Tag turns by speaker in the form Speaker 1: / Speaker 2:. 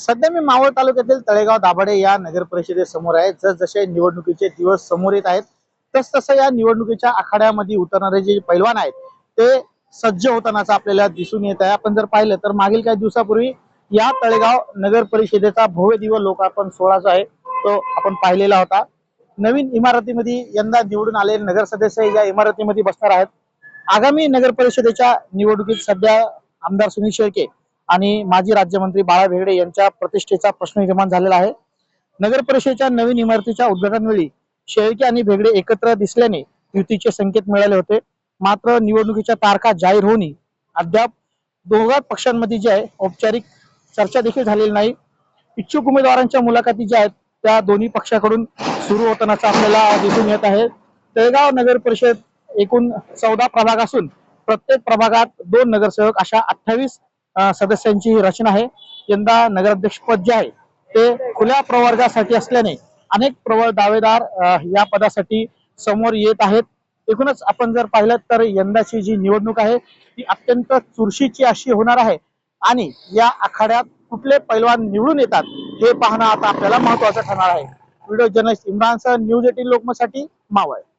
Speaker 1: सध्या मी मावळ तालुक्यातील तळेगाव दाभाडे या नगर परिषदेसमोर आहे. जसजसे निवडणुकीचे दिवस समोर येत आहेत तस तसं या निवडणुकीच्या आखाड्यामध्ये उतरणारे जे पैलवान आहेत ते सज्ज होतानाच आपल्याला दिसून येत आहे. आपण जर पाहिलं तर मागील काही दिवसापूर्वी या तळेगाव नगर परिषदेचा भव्य दिव लोकार्पण सोहळा जो आहे तो आपण पाहिलेला होता. नवीन इमारतीमध्ये यंदा निवडून आलेले नगर सदस्य या इमारतीमध्ये बसणार आहेत. आगामी नगर परिषदेच्या निवडणुकीत सध्या आमदार सुनील शेळके आणि माजी राज्यमंत्री बाळा भेगडे यांच्या प्रतिष्ठेचा प्रश्न निर्माण झालेला आहे. नगर परिषदेच्या नवीन इमारतीच्या उद्घाटनवेळी शेळके आणि भेगडे एकत्र दिसल्याने युतीचे संकेत मिळाले होते. मात्र निवडणुकीच्या तारखा जाहीर होऊनही अद्याप दोघा पक्षांमध्ये जे आहे औपचारिक चर्चा देखील झालेली नाही. इच्छुक उमेदवारांच्या मुलाखती ज्या आहेत त्या दोन्ही पक्षाकडून सुरू होतानाच आपल्याला दिसून येत आहे. तळेगाव नगर परिषद एकूण चौदा प्रभाग असून प्रत्येक प्रभागात दोन नगरसेवक अशा अठ्ठावीस सदस्यांची ही रचना आहे. यंदा नगराध्यक्षपद जे आहे ते खुल्या प्रवर्गासाठी असल्याने अनेक प्रबळ दावेदार या पदासाठी समोर येत आहेत. एकूणच आपण जर पाहिलं तर यंदाची जी निवडणूक आहे ती अत्यंत चुरशीची अशी होणार आहे. आणि या आखाड्यात कुठले पैलवान निवडून येतात हे पाहणं आता आपल्याला महत्वाचं ठरणार आहे. व्हिडिओ जर्नलिस्ट इम्रान सह न्यूज एटीन लोकमतसाठी मावळ.